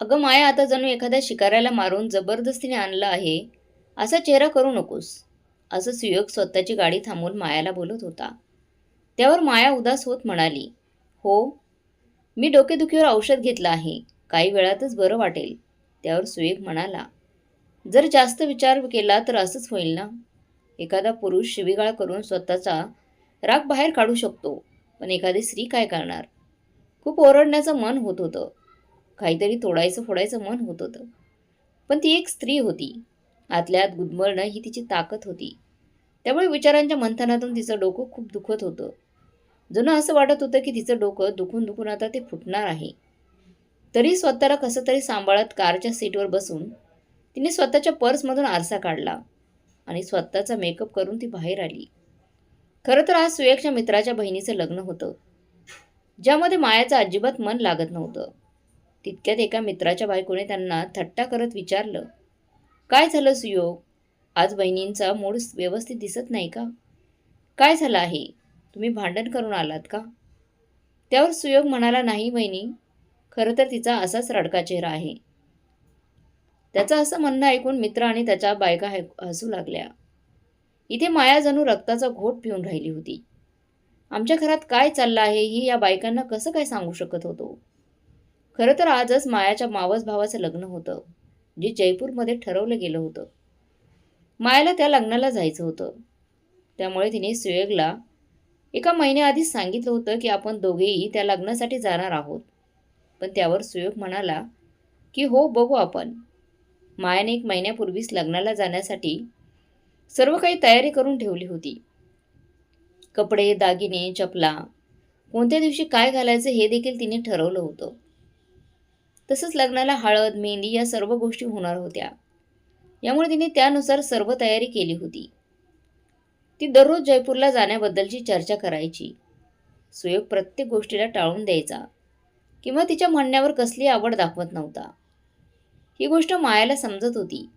अगं माया आता जणू एखाद्या शिकाऱ्याला मारून जबरदस्तीने आणलं आहे असा चेहरा करू नकोस असं सुयोग स्वतःची गाडी थांबवून मायाला बोलत होता. त्यावर माया उदास होत म्हणाली हो मी डोकेदुखीवर औषध घेतलं आहे काही वेळातच बरं वाटेल. त्यावर सुयोग म्हणाला जर जास्त विचार केला तर असंच होईल ना? एखादा पुरुष शिवीगाळ करून स्वतःचा राग बाहेर काढू शकतो पण एखादी स्त्री काय करणार? खूप ओरडण्याचं मन होत होतं. काहीतरी तोडायचं फोडायचं मन होत होतं. पण ती एक स्त्री होती. आतल्या आत गुदमरणं ही तिची ताकद होती. त्यामुळे विचारांच्या मंथनातून तिचं डोकं खूप दुखत होतं. जुनं असं वाटत होतं की तिचं डोकं दुखून दुखून आता ते फुटणार आहे. तरी स्वतःला कसं तरी सांभाळत कारच्या सीटवर बसून तिने स्वतःच्या पर्समधून आरसा काढला आणि स्वतःचा मेकअप करून ती बाहेर आली. खरं तर आज सुयकच्या मित्राच्या बहिणीचं लग्न होतं ज्यामध्ये मायाचं अजिबात मन लागत नव्हतं. तितक्यात एका मित्राच्या बायकोने त्यांना थट्टा करत विचारलं काय झालं सुयोग? आज बहिणींचा मूड व्यवस्थित दिसत नाही का? काय झालं आहे? तुम्ही भांडण करून आलात का? त्यावर सुयोग म्हणाला नाही बहिणी खरं तर तिचा असाच रडका चेहरा आहे. त्याचं असं म्हणणं ऐकून मित्र आणि त्याच्या बायका हसू लागल्या. इथे माया जणू रक्ताचा घोट पिऊन राहिली होती. आमच्या घरात काय चाललं आहे ही या बायकांना कसं काय सांगू शकत होतो? खरं तर आजच मायाच्या मावस भावाचं लग्न होतं जे जयपूरमध्ये ठरवलं गेलं होतं. मायाला त्या लग्नाला जायचं होतं. त्यामुळे तिने सुयोगला एका महिन्याआधीच सांगितलं होतं की आपण दोघेही त्या लग्नासाठी जाणार आहोत. पण त्यावर सुयोग म्हणाला की हो बघू आपण. मायाने एक महिन्यापूर्वीच लग्नाला जाण्यासाठी सर्व काही तयारी करून ठेवली होती. कपडे दागिने चपला कोणत्या दिवशी काय घालायचं हे देखील तिने ठरवलं होतं. तसंच लग्नाला हळद मेहंदी या सर्व गोष्टी होणार होत्या. यामुळे तिने त्यानुसार सर्व तयारी केली होती. ती दररोज जयपूरला जाण्याबद्दलची चर्चा करायची. सुयोग प्रत्येक गोष्टीला टाळून द्यायचा. किंवा तिच्या म्हणण्यावर कसली आवड दाखवत नव्हता. ही गोष्ट मायाला समजत होती.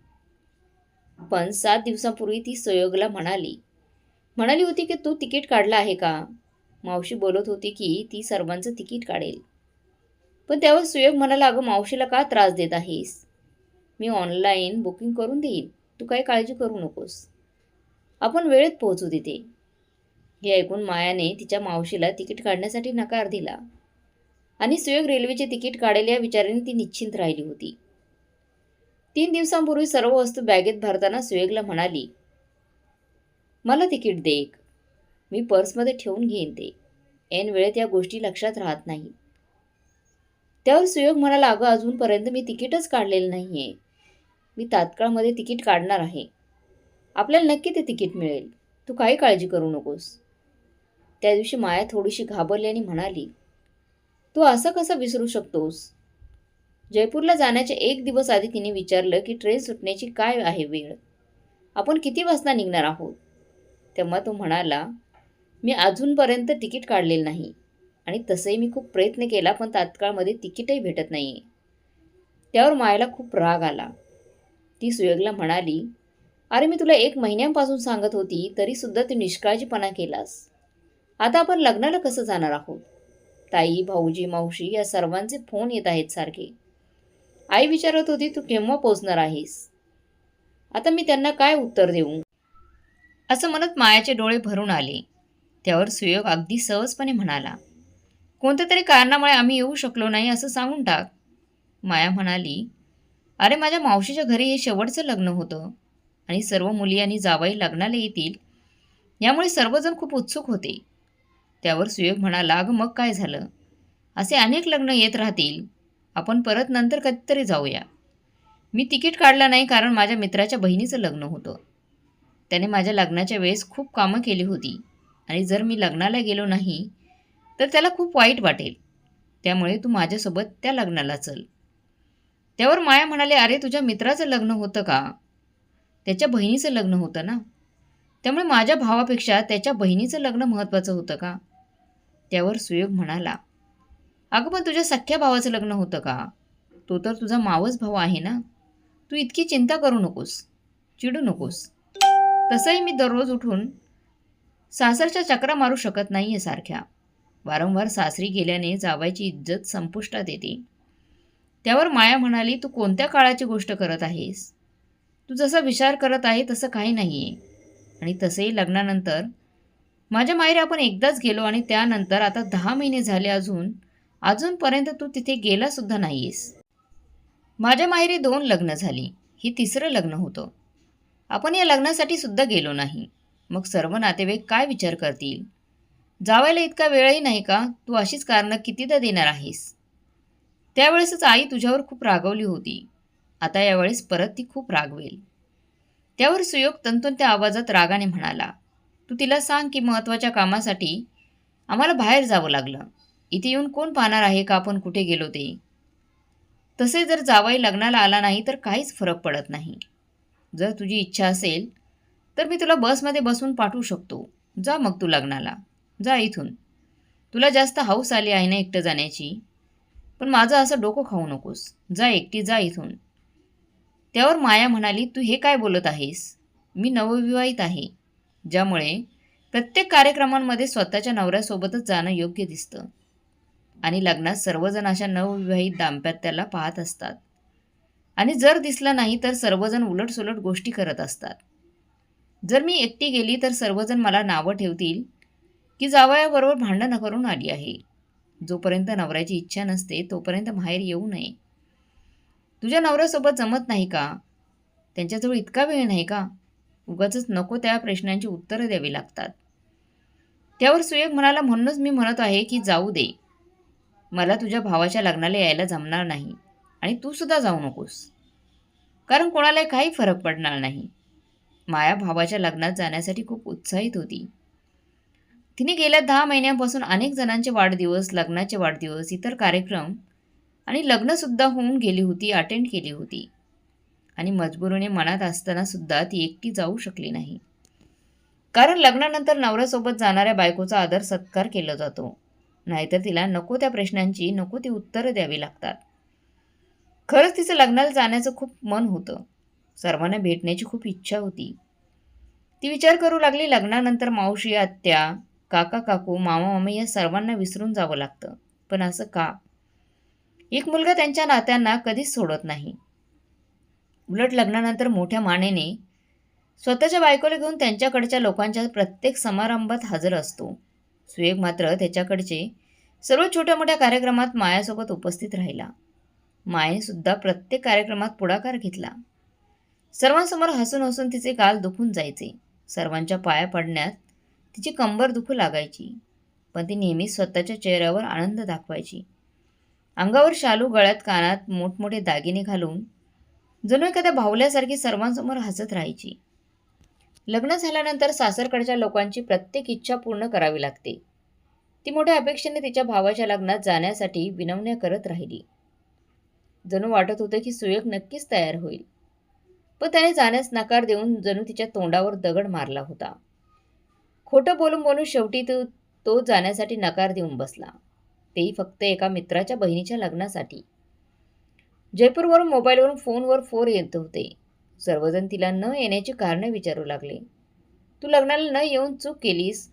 पण सात दिवसांपूर्वी ती सुयोगला म्हणाली. म्हणाली होती की तू तिकीट काढलं आहे का? मावशी बोलत होती की ती सर्वांचं तिकीट काढेल. पण त्यावर सुयोग म्हणाला अगं मावशीला का त्रास देत आहेस? मी ऑनलाईन बुकिंग करून देईन. तू काही काळजी करू नकोस. आपण वेळेत पोहोचू तिथे. हे ऐकून मायाने तिच्या मावशीला तिकीट काढण्यासाठी नकार दिला. आणि सुयोग रेल्वेचे तिकीट काढेल या विचाराने ती निश्चिंत राहिली होती. तीन दिवसांपूर्वी सर्व वस्तू बॅगेत भरताना सुयोगला म्हणाली मला तिकीट दे एक. मी पर्समध्ये ठेवून घेईन ते. ऐन वेळेत या गोष्टी लक्षात राहत नाही त्यावर सुयोग म्हणाला अगं अजूनपर्यंत मी तिकीटच काढलेलं नाही आहे मी तात्काळमध्ये तिकीट काढणार आहे. आपल्याला नक्की ते तिकीट मिळेल. तू काही काळजी करू नकोस. त्या दिवशी माया थोडीशी घाबरली आणि म्हणाली तू असं कसं विसरू शकतोस? जयपूरला जाण्याच्या एक दिवस आधी तिने विचारलं की ट्रेन सुटण्याची काय आहे वेळ? आपण किती वाजता निघणार आहोत? तेव्हा तो म्हणाला मी अजूनपर्यंत तिकीट काढलेलं नाही. आणि तसंही मी खूप प्रयत्न केला पण तात्काळमध्ये तिकीटही भेटत नाही. आहे त्यावर मायाला खूप राग आला. ती सुयोगला म्हणाली अरे मी तुला एक महिन्यांपासून सांगत होती तरीसुद्धा तू निष्काळजीपणा केलास. आता आपण लग्नाला कसं जाणार आहोत? ताई भाऊजी मावशी या सर्वांचे फोन येत आहेत सारखे. आई विचारत होती तू केव्हा पोचणार आहेस? आता मी त्यांना काय उत्तर देऊ? असं म्हणत मायाचे डोळे भरून आले. त्यावर सुयोग अगदी सहजपणे म्हणाला कोणत्या तरी कारणामुळे आम्ही येऊ शकलो नाही असं सांगून टाक. माया म्हणाली अरे माझ्या मावशीच्या घरी हे शेवटचं लग्न होतं आणि सर्व मुली आणि जावाई लग्नाला येतील. यामुळे सर्वजण खूप उत्सुक होते. त्यावर सुयोग म्हणाला अगं मग काय झालं? असे अनेक लग्न येत राहतील. आपण परत नंतर कधीतरी जाऊया. मी तिकीट काढलं नाही कारण माझ्या मित्राच्या बहिणीचं लग्न होतं. त्याने माझ्या लग्नाच्या वेळेस खूप कामं केली होती आणि जर मी लग्नाला गेलो नाही तर त्याला खूप वाईट वाटेल. त्यामुळे तू माझ्यासोबत त्या लग्नाला चल. त्यावर माया म्हणाले अरे तुझ्या मित्राचं लग्न होतं का? त्याच्या बहिणीचं लग्न होतं ना? त्यामुळे माझ्या भावापेक्षा त्याच्या बहिणीचं लग्न महत्त्वाचं होतं का? त्यावर सुयोग म्हणाला अगं पण तुझ्या सख्ख्या भावाचं लग्न होतं का? तो तर तुझा मावस भाऊ आहे ना? तू इतकी चिंता करू नकोस चिडू नकोस. तसंही मी दररोज उठून सासरच्या चक्रा मारू शकत नाही आहे सारख्या. वारंवार सासरी गेल्याने जावायची इज्जत संपुष्टात येते. त्यावर माया म्हणाली तू कोणत्या काळाची गोष्ट करत आहेस? तू जसा विचार करत आहे तसं काही नाही आहे आणि तसेही लग्नानंतर माझ्या माहेरी आपण एकदाच गेलो आणि त्यानंतर आता दहा महिने झाले अजून अजूनपर्यंत तू तिथे गेलासुद्धा नाही आहेस माझ्या माहेरी दोन लग्न झाली. हे तिसरं लग्न होतं. आपण या लग्नासाठी सुद्धा गेलो नाही. मग सर्व नातेवाईक काय विचार करतील? जावायला इतका वेळही नाही का? तू अशीच कारणं कितीदा देणार आहेस? त्यावेळेसच आई तुझ्यावर खूप रागवली होती. आता यावेळेस परत ती खूप रागवेल. त्यावर सुयोग तंतून त्या आवाजात रागाने म्हणाला तू तिला सांग की महत्त्वाच्या कामासाठी आम्हाला बाहेर जावं लागलं. इथे येऊन कोण पाहणार आहे का आपण कुठे गेलो ते? तसे जर जावाई लग्नाला आला नाही तर काहीच फरक पडत नाही. जर तुझी इच्छा असेल तर मी तुला बसमध्ये बसून पाठवू शकतो. जा मग तू लग्नाला. जा इथून. तुला जास्त हाऊस आली आहे ना एकटं जाण्याची? पण माझं असं डोकं खाऊ नकोस. जा एकटी जा इथून. त्यावर माया म्हणाली तू हे काय बोलत आहेस? मी नवविवाहित आहे. ज्यामुळे प्रत्येक कार्यक्रमांमध्ये स्वतःच्या नवऱ्यासोबतच जाणं योग्य दिसतं. आणि लग्नात सर्वजण अशा नवविवाहित दाम्पत्याला पाहत असतात. आणि जर दिसलं नाही तर सर्वजण उलटसुलट गोष्टी करत असतात. जर मी एकटी गेली तर सर्वजण मला नावं ठेवतील की जावयाबरोबर भांडणं करून आली आहे. जोपर्यंत नवऱ्याची इच्छा नसते तोपर्यंत बाहेर येऊ नये. तुझ्या नवऱ्यासोबत जमत नाही का? त्यांच्याजवळ इतका वेळ नाही का? उगाच नको त्या प्रश्नांची उत्तरं द्यावी लागतात. त्यावर सुयोग म्हणाला म्हणूनच मी म्हणत आहे की जाऊ दे. मला तुझ्या भावाच्या लग्नाला यायला जमणार नाही आणि तू सुद्धा जाऊ नकोस. कारण कोणालाही काही फरक पडणार नाही. माया भावाच्या लग्नात जाण्यासाठी खूप उत्साहित होती. तिने गेल्या दहा महिन्यांपासून अनेक जणांचे वाढदिवस लग्नाचे वाढदिवस इतर कार्यक्रम आणि लग्नसुद्धा होऊन गेली होती अटेंड केली होती. आणि मजबुरीने मनात असतानासुद्धा ती एकटी जाऊ शकली नाही. कारण लग्नानंतर नवऱ्यासोबत जाणाऱ्या बायकोचा आदर सत्कार केला जातो. नाहीतर तिला नको त्या प्रश्नांची नको ती उत्तरं द्यावी लागतात. खरंच तिचं लग्नाला जाण्याचं खूप मन होतं. सर्वांना भेटण्याची खूप इच्छा होती. ती विचार करू लागली लग्नानंतर मावशी आत्या काका काकू मामा मामी या सर्वांना विसरून जावं लागतं. पण असं का? एक मुलगा त्यांच्या नात्यांना कधीच सोडत नाही. उलट लग्नानंतर मोठ्या मानेने स्वतःच्या बायकोला घेऊन त्यांच्याकडच्या लोकांच्या प्रत्येक समारंभात हजर असतो. सुयोग मात्र त्याच्याकडचे सर्व छोट्या मोठ्या कार्यक्रमात मायासोबत उपस्थित राहिला. मायेसुद्धा प्रत्येक कार्यक्रमात पुढाकार घेतला. सर्वांसमोर हसून हसून तिचे गाल दुखून जायचे. सर्वांच्या पाया पडण्यात तिची कंबर दुखू लागायची पण ती नेहमीच स्वतःच्या चेहऱ्यावर आनंद दाखवायची. अंगावर शालू गळ्यात कानात मोठमोठे दागिने घालून जणू एखाद्या भावल्यासारखी सर्वांसमोर हसत राहायची. लग्न झाल्यानंतर सासरकडच्या लोकांची प्रत्येक इच्छा पूर्ण करावी लागते. ती मोठ्या अपेक्षेने तिच्या भावाच्या लग्नात जाण्यासाठी विनवण्या करत राहिली. जणू वाटत होतं की सुयोग नक्कीच तयार होईल पण त्याने जाण्यास नकार देऊन जणू तिच्या तोंडावर दगड मारला होता. खोटं बोलून बोलून शेवटी तो तो जाण्यासाठी नकार देऊन बसला. तेही फक्त एका मित्राच्या बहिणीच्या लग्नासाठी. जयपूरवरून मोबाईलवरून फोनवर फोर येत होते. सर्वजण तिला न येण्याची कारणं विचारू लागले. तू लग्नाला न येऊन चूक केलीस?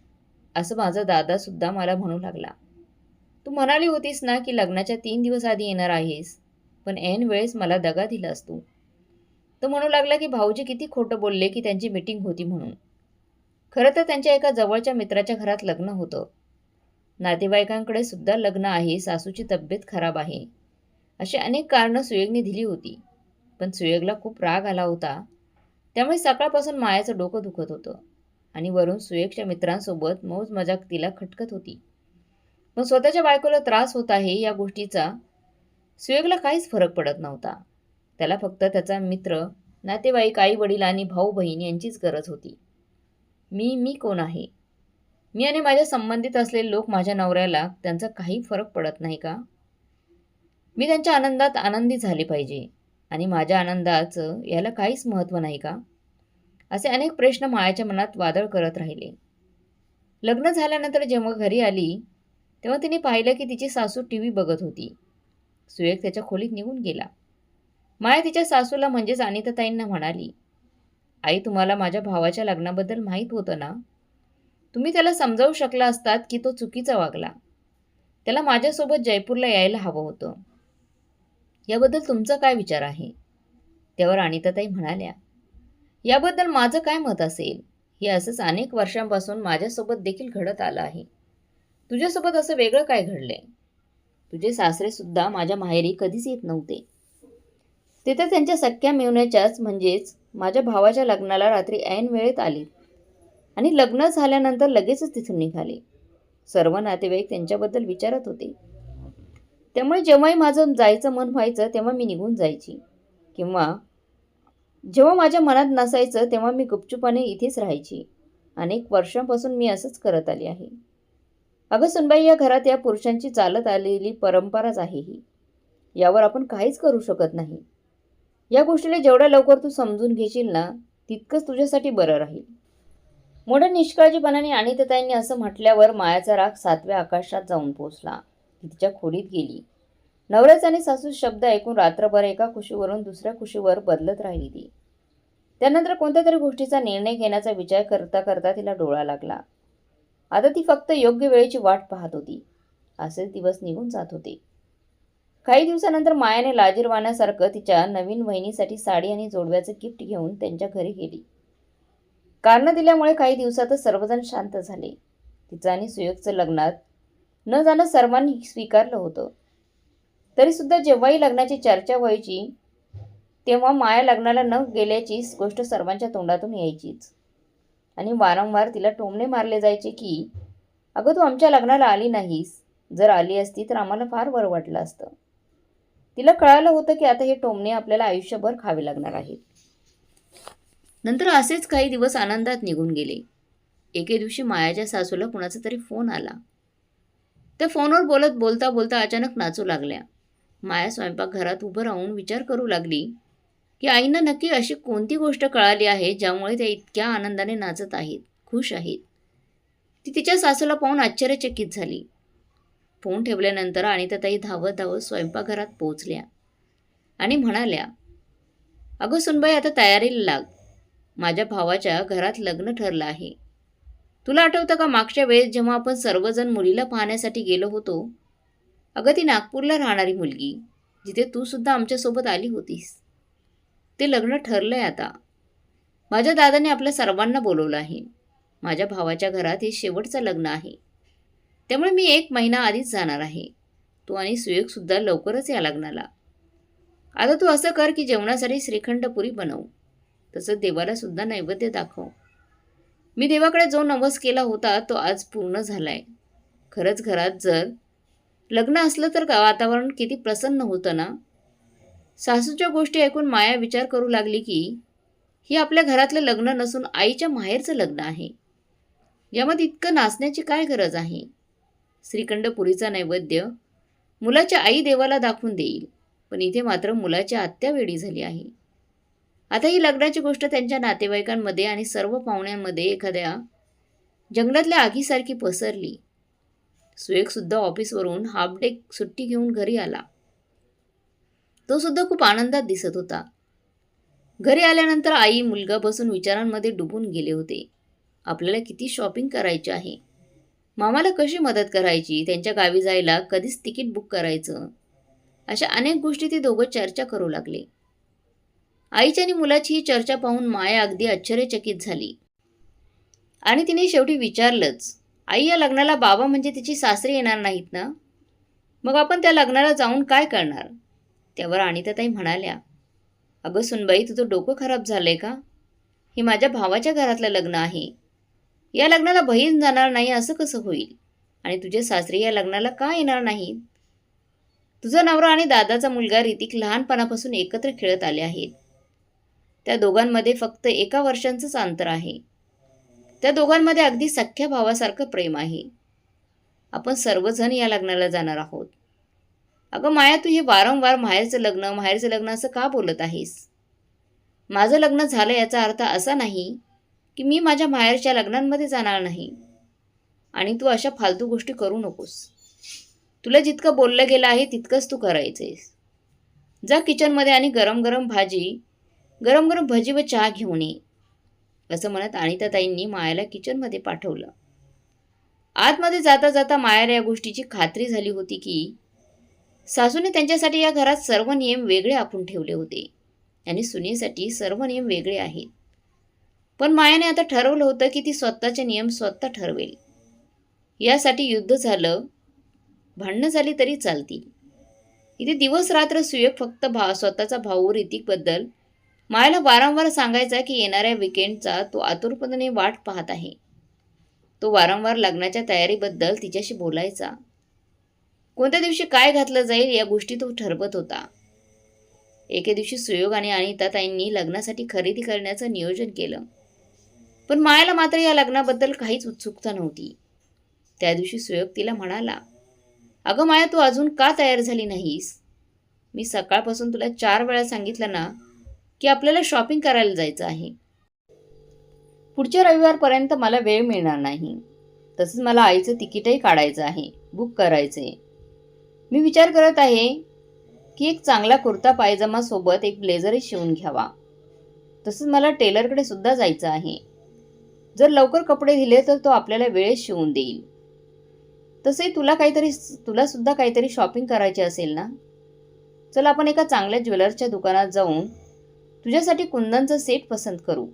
असं माझा दादासुद्धा मला म्हणू लागला. तू म्हणाली होतीस ना की लग्नाच्या तीन दिवस आधी येणार आहेस पण ऐन वेळेस मला दगा दिलास तू. तो म्हणू लागला की भाऊजी किती खोटं बोलले की त्यांची मीटिंग होती म्हणून. खरं तर त्यांच्या एका जवळच्या मित्राच्या घरात लग्न होतं. नातेवाईकांकडे सुद्धा लग्न आहे सासूची तब्येत खराब आहे. अशी अनेक कारणं सुयोगने दिली होती पण सुयोगला खूप राग आला होता. त्यामुळे सकाळपासून मायाचं डोकं दुखत होतं आणि वरून सुयोगच्या मित्रांसोबत मौज मजाक तिला खटकत होती. पण स्वतःच्या बायकोला त्रास होत आहे या गोष्टीचा सुयोगला काहीच फरक पडत नव्हता. त्याला फक्त त्याचा मित्र नातेवाईक आई वडील आणि भाऊ बहीण यांचीच गरज होती. मी मी कोण आहे? मी आणि माझ्या संबंधित असलेले लोक माझ्या नवऱ्याला त्यांचा काही फरक पडत नाही का? मी त्यांच्या आनंदात आनंदी झाले पाहिजे आणि माझ्या आनंदाचं याला काहीच महत्त्व नाही का? असे अनेक प्रश्न मायाच्या मनात वादळ करत राहिले. लग्न झाल्यानंतर जेव्हा घरी आली तेव्हा तिने पाहिलं की तिची सासू टी व्ही बघत होती. सुयोग त्याच्या खोलीत निघून गेला. माया तिच्या सासूला म्हणजेच अनिताताईंना म्हणाली आई तुम्हाला माझ्या भावाच्या लग्नाबद्दल माहीत होतं ना? तुम्ही त्याला समजावू शकला असतात की तो चुकीचा वागला. त्याला माझ्यासोबत जयपूरला यायला हवं होतं. याबद्दल तुमचा काय विचार आहे? त्यावर अनिताताई म्हणाल्या याबद्दल माझं काय मत असेल? हे असंच अनेक वर्षांपासून माझ्यासोबत देखील घडत आलं आहे. तुझ्यासोबत असं वेगळं काय घडलंय? तुझे सासरेसुद्धा माझ्या माहेरी कधीच येत नव्हते. ते तर त्यांच्या सख्या मिळवण्याच्याच म्हणजेच माझ्या भावाच्या लग्नाला रात्री ऐन वेळेत आली. आणि लग्न झाल्यानंतर लगेचच तिथून निघाले. सर्व नातेवाईक त्यांच्याबद्दल विचारत होते. त्यामुळे जेव्हाही माझं जायचं मन व्हायचं तेव्हा मी निघून जायची. किंवा जेव्हा माझ्या मनात नसायचं तेव्हा मी गुपचुपाने इथेच राहायची. अनेक वर्षांपासून मी असंच करत आली आहे. अगं सुनबाई या घरात या पुरुषांची चालत आलेली परंपराच आहे ही. यावर आपण काहीच करू शकत नाही. या गोष्टीला जेवढ्या लवकर तू समजून घेशील ना तितकंच तुझ्यासाठी बरं राहील. मोठ्या निष्काळजीपणाने अनितताईंनी असं म्हटल्यावर मायाचा राग सातव्या आकाशात जाऊन पोचला. ती तिच्या खोलीत गेली. नवऱ्याचा आणि सासू शब्द ऐकून रात्रभर एका खुशीवरून दुसऱ्या खुशीवर बदलत राहिली ती. त्यानंतर कोणत्या तरी गोष्टीचा निर्णय घेण्याचा विचार करता करता तिला डोळा लागला. आता ती फक्त योग्य वेळेची वाट पाहत होती. असेच दिवस निघून जात होते. काही दिवसानंतर मायाने लाजीरवाण्यासारखं तिच्या नवीन वहिनीसाठी साडी आणि जोडव्याचं गिफ्ट घेऊन त्यांच्या घरी गेली. कारणं दिल्यामुळे काही दिवसातच सर्वजण शांत झाले. तिचं आणि सुयोगचं लग्नात न जाणं सर्वांनी स्वीकारलं होतं. तरीसुद्धा जेव्हाही लग्नाची चर्चा व्हायची तेव्हा माया लग्नाला न गेल्याची गोष्ट सर्वांच्या तोंडातून यायचीच. आणि वारंवार तिला टोमणे मारले जायचे की अगं तू आमच्या लग्नाला आली नाहीस. जर आली असती तर आम्हाला फार बरं वाटलं असतं. तिला कळालं होतं की आता हे टोमणे आपल्याला आयुष्यभर खावे लागणार आहेत. नंतर असेच काही दिवस आनंदात निघून गेले. एके दिवशी मायाच्या सासूला कुणाचा तरी फोन आला. त्या फोनवर बोलत बोलता बोलता अचानक नाचू लागल्या. माया स्वयंपाकघरात उभं राहून विचार करू लागली की आईंना नक्की अशी कोणती गोष्ट कळाली आहे ज्यामुळे त्या इतक्या आनंदाने नाचत आहेत खुश आहेत? ती तिच्या सासूला पाहून आश्चर्यचकित झाली. फोन ठेवल्यानंतर अनिताताई धावत धावत स्वयंपाकघरात पोहोचल्या आणि म्हणाल्या अगं सुनबाई आता तयारीला लाग. माझ्या भावाच्या घरात लग्न ठरलं आहे. तुला आठवतं का मागच्या वेळेस जेव्हा आपण सर्वजण मुलीला पाहण्यासाठी गेलो होतो? अगं ती नागपूरला राहणारी मुलगी जिथे तू सुद्धा आमच्यासोबत आली होतीस. ते लग्न ठरलं आहे आता. माझ्या दादाने आपल्या सर्वांना बोलवलं आहे. माझ्या भावाच्या घरात हे शेवटचं लग्न आहे. त्यामुळे मी एक महिना आधीच जाणार आहे. तू आणि सुयोगसुद्धा लवकरच या लग्नाला. आता तू असं कर की जेवणासाठी श्रीखंडपुरी बनव. तसं देवालासुद्धा नैवेद्य दाखव. मी देवाकडे जो नवस केला होता तो आज पूर्ण झाला आहे खरंच घरात जर लग्न असलं तर का वातावरण किती प्रसन्न होतं ना? सासूच्या गोष्टी ऐकून माया विचार करू लागली की ही आपल्या घरातलं लग्न नसून आईच्या माहेरचं लग्न आहे. यामध्ये इतकं नाचण्याची काय गरज आहे? श्रीखंडपुरीचा नैवेद्य मुलाच्या आई देवाला दाखवून देईल. पण इथे मात्र मुलाची आत्या वेडी झाली आहे. आता ही लग्नाची गोष्ट त्यांच्या नातेवाईकांमध्ये आणि सर्व पाहुण्यांमध्ये एखाद्या जंगलातल्या आगीसारखी पसरली. सुएकसुद्धा ऑफिसवरून हाफ डे सुट्टी घेऊन घरी आला. तो सुद्धा खूप आनंदात दिसत होता. घरी आल्यानंतर आई मुलगा बसून विचारांमध्ये डुबून गेले होते. आपल्याला किती शॉपिंग करायची आहे? मामाला कशी मदत करायची? त्यांच्या गावी जायला कधीच तिकीट बुक करायचं. अशा अनेक गोष्टी ते दोघं चर्चा करू लागले. आईची आणि मुलाची ही चर्चा पाहून माया अगदी आश्चर्यचकित झाली. आणि तिने शेवटी विचारलंच आई या लग्नाला बाबा म्हणजे तिची सासरी येणार नाहीत ना? मग आपण त्या लग्नाला जाऊन काय करणार? त्यावर अनिताताई म्हणाल्या अगं सुनबाई तुझं डोकं खराब झालं आहे का? हे माझ्या भावाच्या घरातलं लग्न आहे. या लग्नाला बहीण जाणार नाही असं कसं होईल? आणि तुझे सासरे या लग्नाला का येणार नाहीत? तुझा नवरा आणि दादाचा मुलगा ऋतिक लहानपणापासून एकत्र खेळत आले आहेत. त्या दोघांमध्ये फक्त एका वर्षांचंच अंतर आहे. त्या दोघांमध्ये अगदी सख्ख्या भावासारखं प्रेम आहे. आपण सर्वजण या लग्नाला जाणार आहोत. अगं माया तू हे वारंवार माहेरचं लग्न माहेरचं लग्न असं का बोलत आहेस? माझं लग्न झालं याचा अर्थ असा नाही की मी माझ्या माहेरच्या लग्नांमध्ये जाणार नाही. आणि तू अशा फालतू गोष्टी करू नकोस. तुला जितकं बोललं गेलं आहे तितकंच तू करायचंयस. जा किचनमध्ये आणि गरम गरम भाजी गरम गरम भजी व चहा घेऊन ये असं म्हणत अनिताताईंनी मायाला किचनमध्ये पाठवलं. आतमध्ये जाता जाता मायाला या गोष्टीची खात्री झाली होती की सासूने त्यांच्यासाठी या घरात सर्व नियम वेगळे आखून ठेवले होते. आणि सुनेसाठी सर्व नियम वेगळे आहेत. पण मायाने आता ठरवलं होतं की ती स्वतःचे नियम स्वतः ठरवेल. यासाठी युद्ध झालं भांडणं झाली तरी चालतील इथे दिवस रात्र सुयोग फक्त भा स्वतःचा भाऊ ऋतिकबद्दल मायाला वारंवार सांगायचा की येणाऱ्या विकेंडचा तो आतुरपणे वाट पाहत आहे. तो वारंवार लग्नाच्या तयारीबद्दल तिच्याशी बोलायचा. कोणत्या दिवशी काय घातलं जाईल या गोष्टी तो ठरवत होता. एके दिवशी सुयोग आणि अनिताताईंनी लग्नासाठी खरेदी करण्याचं नियोजन केलं. पण मायाला मात्र या लग्नाबद्दल काहीच उत्सुकता नव्हती. त्या दिवशी सुयोग तिला म्हणाला अगं माया तू अजून का तयार झाली नाहीस? मी सकाळपासून तुला चार वेळा सांगितलं ना की आपल्याला शॉपिंग करायला जायचं आहे. पुढच्या रविवारपर्यंत मला वेळ मिळणार नाही. तसंच मला आईचं तिकीटही काढायचं आहे बुक करायचं आहे मी विचार करत आहे की एक चांगला कुर्ता पायजमा सोबत एक ब्लेझरही शिवून घ्यावा. तसंच मला टेलरकडे सुद्धा जायचं आहे. जर लवकर कपडे दिले तर तो आपल्याला वेळेत शिवून देईल. तसे तुला काहीतरी तुला सुद्धा काहीतरी शॉपिंग करायची असेल ना? चल आपण एका चांगल्या ज्वेलर्सच्या दुकानात जाऊन तुझ्यासाठी कुंदनचा सेट पसंत करू.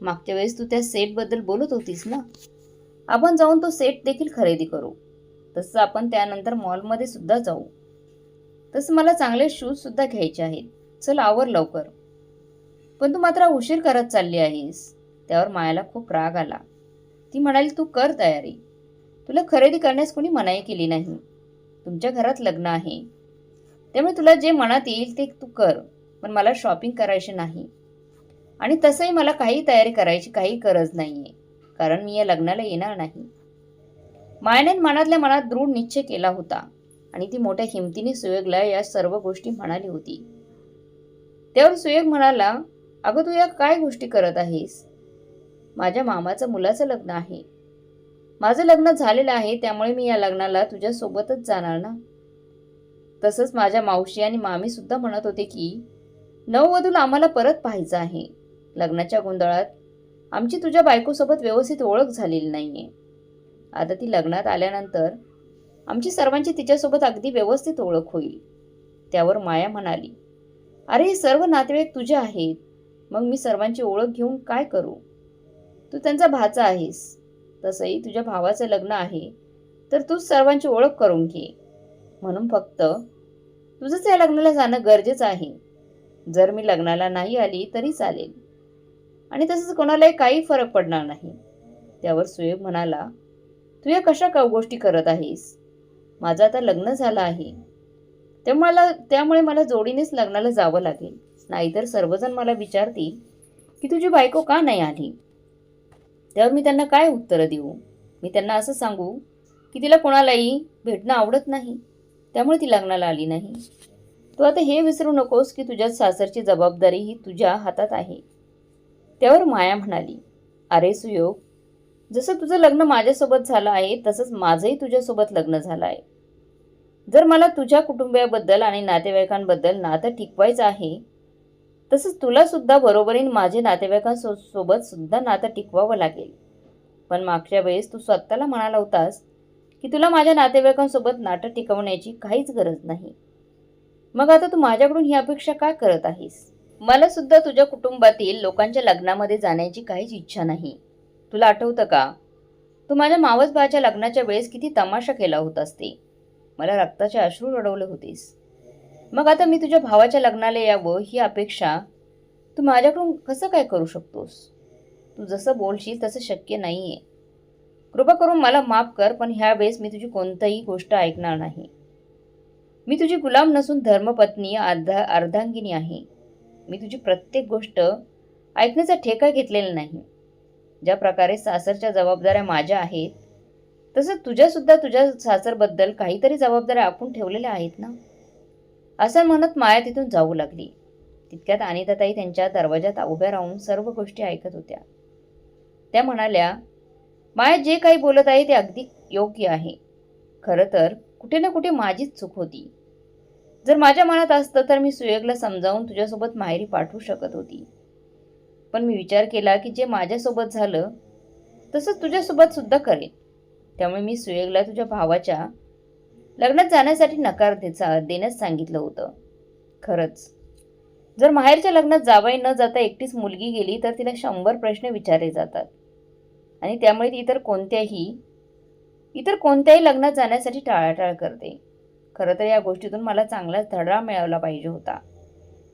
मागच्या वेळेस तू त्या सेटबद्दल बोलत होतीस ना? आपण जाऊन तो सेट देखील खरेदी करू. तसं आपण त्यानंतर मॉलमध्ये सुद्धा जाऊ. तसं मला चांगले शूजसुद्धा घ्यायचे आहेत. चल आवर लवकर. पण तू मात्र उशीर करत चालली आहेस. त्यावर मायाला खूप राग आला. ती म्हणाली तू कर तयारी. तुला खरेदी करण्यास कोणी मनाई केली नाही. तुमच्या घरात लग्न आहे. त्यामुळे तुला जे मनात येईल ते तू कर. पण मला शॉपिंग करायची नाही. आणि तसंही मला काही तयारी करायची काही गरज नाही आहे कारण मी या लग्नाला येणार नाही. मायाने मनातल्या मनात दृढ निश्चय केला होता. आणि ती मोठ्या हिमतीने सुयोगला या सर्व गोष्टी म्हणाली होती. त्यावर सुयोग म्हणाला अगं तू या काय गोष्टी करत आहेस? माझ्या मामाचं मुलाचं लग्न आहे. माझं लग्न झालेलं आहे त्यामुळे मी या लग्नाला तुझ्यासोबतच जाणार ना? तसंच माझ्या मावशी आणि मामी सुद्धा म्हणत होते की नववधूला आम्हाला परत पाहायचं आहे. लग्नाच्या गोंधळात आमची तुझ्या बायकोसोबत व्यवस्थित ओळख झालेली नाही आहे आता ती लग्नात आल्यानंतर आमची सर्वांची तिच्यासोबत अगदी व्यवस्थित ओळख होईल. त्यावर माया म्हणाली अरे हे सर्व नातेवाईक तुझे आहेत. मग मी सर्वांची ओळख घेऊन काय करू? तू त्यांचा भाचा आहेस. तसंही तुझ्या भावाचं लग्न आहे तर तूच सर्वांची ओळख करून घे. म्हणून फक्त तुझंच या लग्नाला जाणं गरजेचं आहे. जर मी लग्नाला नाही आली तरी चालेल. आणि तसंच कोणालाही काही फरक पडणार नाही. त्यावर सुयोग म्हणाला तू या कशा का गोष्टी करत आहेस? माझं आता लग्न झालं आहे. त्यामुळे मला त्यामुळे मला जोडीनेच लग्नाला जावं लागेल. नाहीतर सर्वजण मला विचारतील की तुझी बायको का नाही आली? त्यावर मी त्यांना काय उत्तरं देऊ? मी त्यांना असं सांगू की तिला कोणालाही भेटणं आवडत नाही. त्यामुळे ती लग्नाला आली नाही. तू आता हे विसरू नकोस की तुझ्या सासरची जबाबदारी ही तुझ्या हातात आहे. त्यावर माया म्हणाली अरे सुयोग जसं तुझं लग्न माझ्यासोबत झालं आहे तसंच माझंही तुझ्यासोबत लग्न झालं आहे. जर मला तुझ्या कुटुंबियाबद्दल आणि नातेवाईकांबद्दल नातं टिकवायचं आहे तसंच तुला सुद्धा बरोबरीने माझे सोबत सुद्धा नातं टिकवावं लागेल. पण मागच्या वेळेस तू स्वतःला म्हणाला होतास की तुला माझ्या नातेवाईकांसोबत नाटं टिकवण्याची काहीच गरज नाही. मग आता तू माझ्याकडून ही अपेक्षा काय करत आहेस? मला सुद्धा तुझ्या कुटुंबातील लोकांच्या लग्नामध्ये जाण्याची काहीच इच्छा नाही. तुला आठवतं का? तू माझ्या मावस भाच्या लग्नाच्या वेळेस किती तमाशा केला होतास ते? मला रक्ताचे अश्रू रडवले होतेस. मग आता मी तुझ्या भावाच्या लग्नाला यावं ही अपेक्षा तू माझ्याकडून कसं काय करू शकतोस? तू जसं बोलशील तसं शक्य नाही आहे कृपा करून मला माफ कर पण ह्यावेळेस मी तुझी कोणतीही गोष्ट ऐकणार नाही. मी तुझी गुलाम नसून धर्मपत्नी अर्धा अर्धांगिनी आहे. मी तुझी प्रत्येक गोष्ट ऐकण्याचा ठेका घेतलेला नाही. ज्या प्रकारे सासरच्या जबाबदाऱ्या माझ्या आहेत तसंच तुझ्यासुद्धा तुझ्या सासरबद्दल काहीतरी जबाबदाऱ्या आखून ठेवलेल्या आहेत ना? असं म्हणत माया तिथून जाऊ लागली. तितक्यात अनिताताई त्यांच्या दरवाजात उभ्या राहून सर्व गोष्टी ऐकत होत्या. त्या म्हणाल्या माया जे काही बोलत आहे ते अगदी योग्य आहे. खरं तर कुठे ना कुठे माझीच चूक होती. जर माझ्या मनात असतं तर मी सुयोगला समजावून तुझ्यासोबत माहेरी पाठवू शकत होती. पण मी विचार केला की जे माझ्यासोबत झालं तसंच तुझ्यासोबत सुद्धा करेन. त्यामुळे मी सुयोगला तुझ्या भावाच्या लग्नात जाण्यासाठी नकार देचा देण्यास सांगितलं होतं. खरंच. जर माहेरच्या लग्नात जावई न जाता एकटीच मुलगी गेली तर तिला शंभर प्रश्न विचारले जातात. आणि त्यामुळे ती इतर कोणत्याही इतर कोणत्याही लग्नात जाण्यासाठी टाळाटाळ करते. खरं तर या गोष्टीतून मला चांगलाच धडा मिळवला पाहिजे होता.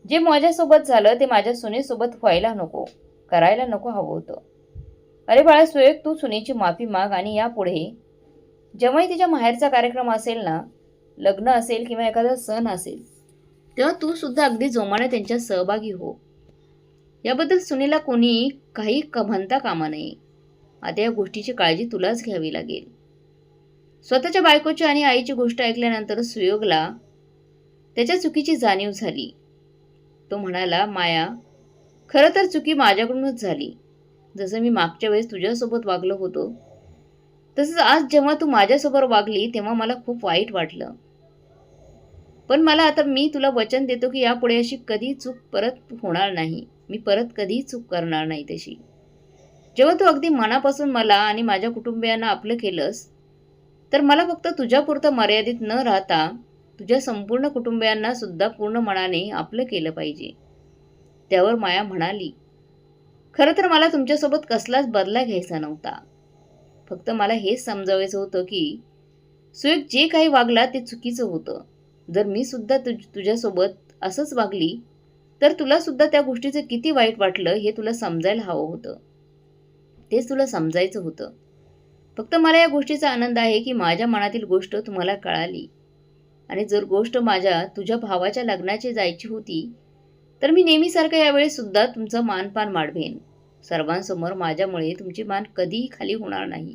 जे माझ्यासोबत झालं ते माझ्या सुनेसोबत व्हायला नको करायला नको हवं होतं. अरे बाळा सुयोग तू सुनेची माफी माग आणि यापुढे जेव्हाही तिच्या माहेरचा कार्यक्रम असेल ना लग्न असेल किंवा एखादा सण असेल तेव्हा तू सुद्धा अगदी जोमाने त्यांच्यात सहभागी हो. याबद्दल सुनीला कोणी काही क म्हणता कामा नये. आता या गोष्टीची काळजी तुलाच घ्यावी लागेल. स्वतःच्या बायकोची आणि आईची गोष्ट ऐकल्यानंतर सुयोगला त्याच्या चुकीची जाणीव झाली. तो म्हणाला माया खरं तर चुकी माझ्याकडूनच झाली. जसं मी मागच्या वेळेस तुझ्यासोबत वागलो होतो तसंच आज जेव्हा तू माझ्यासोबत वागली तेव्हा मला खूप वाईट वाटलं. पण मला आता मी तुला वचन देतो की यापुढे अशी कधी चूक परत होणार नाही. मी परत कधीही चूक करणार नाही तशी. जेव्हा तू अगदी मनापासून मला आणि माझ्या कुटुंबियांना आपलं केलंस तर मला फक्त तुझ्यापुरतं मर्यादित न राहता तुझ्या संपूर्ण कुटुंबियांना सुद्धा पूर्ण मनाने आपलं केलं पाहिजे. त्यावर माया म्हणाली खरं तर मला तुमच्यासोबत कसलाच बदला घ्यायचा नव्हता. फक्त मला हेच समजावायचं होतं की सुयोग जे काही वागला ते चुकीचं होतं. जर मी सुद्धा तुझ तुझ्यासोबत असंच वागली तर तुला सुद्धा त्या गोष्टीचं किती वाईट वाटलं हे तुला समजायला हवं होतं. तेच तुला समजायचं होतं. फक्त मला या गोष्टीचा आनंद आहे की माझ्या मनातील गोष्ट तुम्हाला कळाली. आणि जर गोष्ट माझ्या तुझ्या भावाच्या लग्नाची जायची होती तर मी नेहमीसारखं यावेळीसुद्धा तुमचं मानपान वाढवेन. सर्वांसमोर माझ्यामुळे तुमची मान कधीही खाली होणार नाही.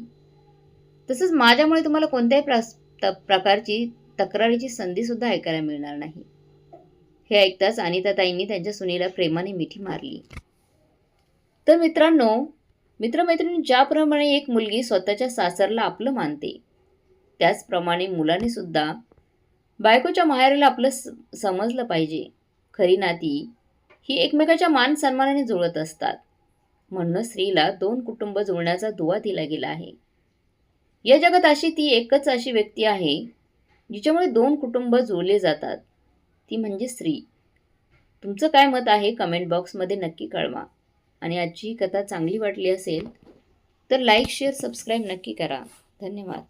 तसंच माझ्यामुळे तुम्हाला कोणत्याही प्रास त प्रकारची तक्रारीची संधीसुद्धा ऐकायला मिळणार नाही. हे ऐकताच अनिताताईंनी त्यांच्या सुनेला प्रेमाने मिठी मारली. तर मित्रांनो मित्रमैत्रिणी ज्याप्रमाणे एक मुलगी स्वतःच्या सासरला आपलं मानते त्याचप्रमाणे मुलाने सुद्धा बायकोच्या माहेरला आपलं स समजलं पाहिजे. खरी नाती ही एकमेकाच्या मान सन्मानाने जुळत असतात. म्हणून स्त्रीला दोन कुटुंब जुळण्याचा दुवा दिला गेला आहे. या जगात अशी ती एकच अशी व्यक्ती आहे जिच्यामुळे दोन कुटुंब जुळले जातात. ती म्हणजे स्त्री. तुमचं काय मत आहे कमेंट बॉक्समध्ये नक्की कळवा. आणि आजची कथा चांगली वाटली असेल तर लाईक शेअर सबस्क्राईब नक्की करा. धन्यवाद.